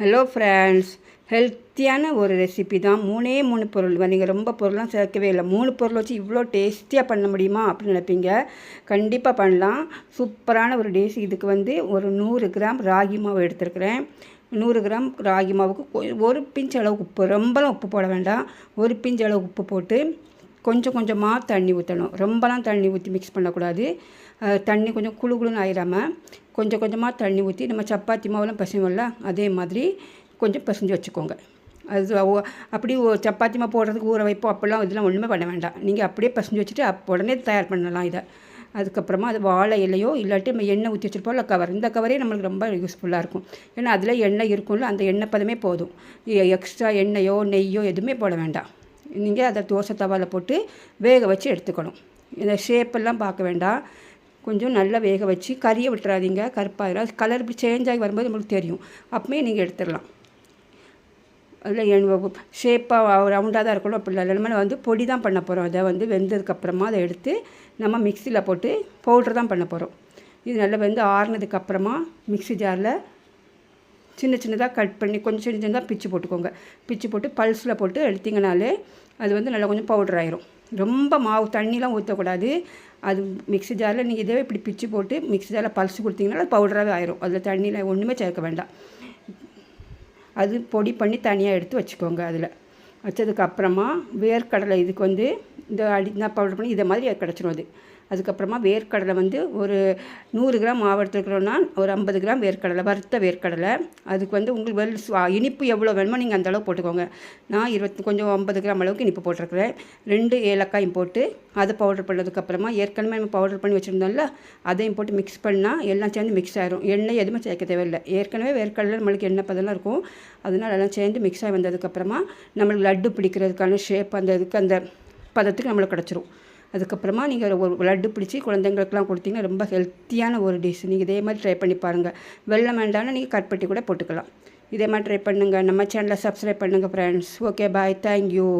Hello friends ஹெல்த்தியான ஒரு recipe தான். மூணே மூணு பொருள். நீங்கள் ரொம்ப பொருள்லாம் சேர்க்கவே இல்லை. மூணு பொருள் வச்சு இவ்வளோ டேஸ்டியாக பண்ண முடியுமா அப்படின்னு நினைப்பீங்க. கண்டிப்பாக பண்ணலாம். சூப்பரான ஒரு டேஸ் இதுக்கு வந்து ஒரு நூறு கிராம் ராகி மாவு எடுத்துருக்கிறேன். நூறு கிராம் ராகி மாவுக்கு ஒரு பிஞ்ச் அளவுக்கு உப்பு. ரொம்பலாம் உப்பு போட வேண்டாம். ஒரு பிஞ்ச் அளவு உப்பு போட்டு கொஞ்சம் கொஞ்சமாக தண்ணி ஊற்றணும் ரொம்பலாம் தண்ணி ஊற்றி மிக்ஸ் பண்ணக்கூடாது. தண்ணி கொஞ்சம் குளு குளுன்னு ஆயிடாமல் கொஞ்சம் கொஞ்சமாக தண்ணி ஊற்றி நம்ம சப்பாத்தி மாவுலாம் பிசைவோம்ல அதே மாதிரி கொஞ்சம் பசஞ்சு வச்சுக்கோங்க. அது அப்படி சப்பாத்தி மாவு போடுறதுக்கு ஊற வைப்போம் அப்படிலாம் இதெல்லாம் ஒன்றுமே பண்ண வேண்டாம். நீங்கள் அப்படியே பசஞ்சு வச்சுட்டு அப் உடனே தயார் பண்ணலாம் இதை. அதுக்கப்புறமா அது வாழை இலையோ இல்லாட்டி நம்ம எண்ணெய் ஊற்றி வச்சுருப்போம்ல கவர். இந்த கவரே நம்மளுக்கு ரொம்ப யூஸ்ஃபுல்லாக இருக்கும். ஏன்னா அதில் எண்ணெய் இருக்கும்ல அந்த எண்ணெய் பதமே போதும். எக்ஸ்ட்ரா எண்ணெயோ நெய்யோ எதுவுமே போட வேண்டாம். நீங்கள் அதை தோசை தவாவில் போட்டு வேக வச்சு எடுத்துக்கணும். இந்த ஷேப்பெல்லாம் பார்க்க வேண்டாம். கொஞ்சம் நல்லா வேக வச்சு கறியை விட்டுறாதீங்க. கருப்பாயிரும். கலர் இப்படி சேஞ்ச் ஆகி வரும்போது உங்களுக்கு தெரியும். அப்பவுமே நீங்கள் எடுத்துடலாம். அதில் ஷேப்பாக ரவுண்டாக தான் இருக்கணும். அப்படி இல்லை. நம்ம வந்து பொடி தான் பண்ண போகிறோம் அதை வந்து வெந்ததுக்கப்புறமா அதை எடுத்து நம்ம மிக்சியில் போட்டு பவுட்ரு தான் பண்ண போகிறோம் இது நல்லா வெந்து ஆறுனதுக்கப்புறமா மிக்ஸி ஜாரில் சின்ன சின்னதாக கட் பண்ணி கொஞ்சம் சின்ன சின்னதாக பிச்சு போட்டுக்கோங்க. பிச்சு போட்டு பல்ஸில் போட்டு எடுத்திங்கனாலே அது வந்து நல்லா கொஞ்சம் பவுடர் ஆயிரும். ரொம்ப மாவு தண்ணிலாம் ஊற்றக்கூடாது அது மிக்ஸி ஜாரில் நீங்கள் இதே இப்படி பிச்சு போட்டு மிக்ஸி ஜாரில் பல்ஸ் கொடுத்தீங்கன்னா அது பவுடராகவே ஆயிரும். அதில் தண்ணியில் ஒன்றுமே சேர்க்க வேண்டாம். அது பொடி பண்ணி தனியாக எடுத்து வச்சுக்கோங்க அதில். வச்சதுக்கப்புறமா வேர்க்கடலை இதுக்கு வந்து இந்த அடி நான் பவுடர் பண்ணி இதை மாதிரி கிடச்சிரும் அது. அதுக்கப்புறமா வேர்க்கடலை வந்து ஒரு நூறு கிராம் மாவட்டத்துக்குறோன்னா ஒரு ஐம்பது கிராம் வேர்க்கடலை வறுத்த வேர்க்கடலை. அதுக்கு வந்து உங்களுக்கு வெல் இனிப்பு எவ்வளோ வேணுமோ நீங்கள் அந்தளவு போட்டுக்கோங்க. நான் இருபத்தி கொஞ்சம் ஐம்பது கிராம் அளவுக்கு இனிப்பு போட்டிருக்கிறேன். ரெண்டு ஏலக்காயும் போட்டு அதை பவுடர் பண்ணதுக்கப்புறமா ஏற்கனவே நம்ம பவுடர் பண்ணி வச்சுருந்தோம்ல அதையும் போட்டு மிக்ஸ் பண்ணால் எல்லாம் சேர்ந்து மிக்ஸ் ஆயிரும். எண்ணெய் எதுவுமே சேர்க்க தேவையில்லை. ஏற்கனவே வேர்க்கடலை நம்மளுக்கு எண்ணெய் பதெல்லாம் இருக்கும். அதனால எல்லாம் சேர்ந்து மிக்ஸ் ஆகி வந்ததுக்கப்புறமா நம்மளுக்கு லட்டு பிடிக்கிறதுக்கான ஷேப் அந்த இதுக்கு அந்த பதத்துக்கு நம்மளுக்கு கிடச்சிரும். அதுக்கப்புறமா நீங்கள் ஒரு லட்டு பிடிச்சி குழந்தைங்களுக்குலாம் கொடுத்தீங்கன்னா ரொம்ப ஹெல்த்தியான ஒரு டிஷ் நீங்கள் இதே மாதிரி ட்ரை பண்ணி பாருங்கள் வெள்ளம் வேண்டாம்னு நீங்கள் கட்பட்டி கூட போட்டுக்கலாம். இதே மாதிரி ட்ரை பண்ணுங்கள் நம்ம சேனலை சப்ஸ்கிரைப் பண்ணுங்கள் ஃப்ரெண்ட்ஸ் ஓகே பாய் தேங்க்யூ